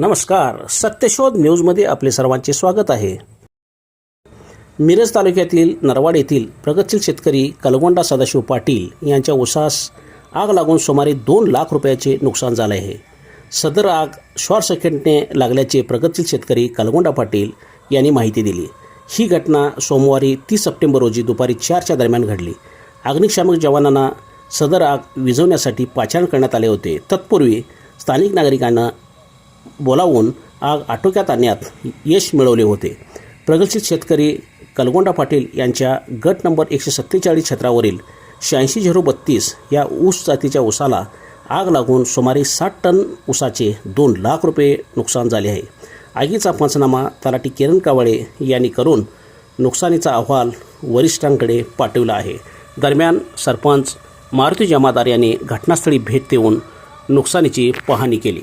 नमस्कार. सत्यशोध न्यूजमध्ये आपले सर्वांचे स्वागत आहे. मिरज तालुक्यातील नरवाड येथील प्रगतशील शेतकरी कलगोंडा सदाशिव पाटील यांच्या उसास आग लागून सुमारे दोन लाख रुपयाचे नुकसान झाले आहे. सदर आग शॉर्ट सर्किटने लागल्याचे प्रगतशील शेतकरी कलगोंडा पाटील यांनी माहिती दिली. ही घटना सोमवारी तीस सप्टेंबर रोजी दुपारी चारच्या दरम्यान घडली. अग्निशामक जवानांना सदर आग विझवण्यासाठी पाचारण करण्यात आले होते. तत्पूर्वी स्थानिक नागरिकांना बोलावून आग आटोक्यात आणण्यात यश मिळवले होते. प्रगतशील शेतकरी कलगोंडा पाटील यांच्या गट नंबर एकशे सत्तेचाळीस क्षेत्रावरील शहाऐंशी झिरो बत्तीस या ऊस जातीच्या ऊसाला आग लागून सुमारे साठ टन ऊसाचे दोन लाख रुपये नुकसान झाले आहे. आगीचा पंचनामा तलाठी किरण कावळे यांनी करून नुकसानीचा अहवाल वरिष्ठांकडे पाठवला आहे. दरम्यान सरपंच मारुती जमादार यांनी घटनास्थळी भेट देऊन नुकसानीची पाहणी केली.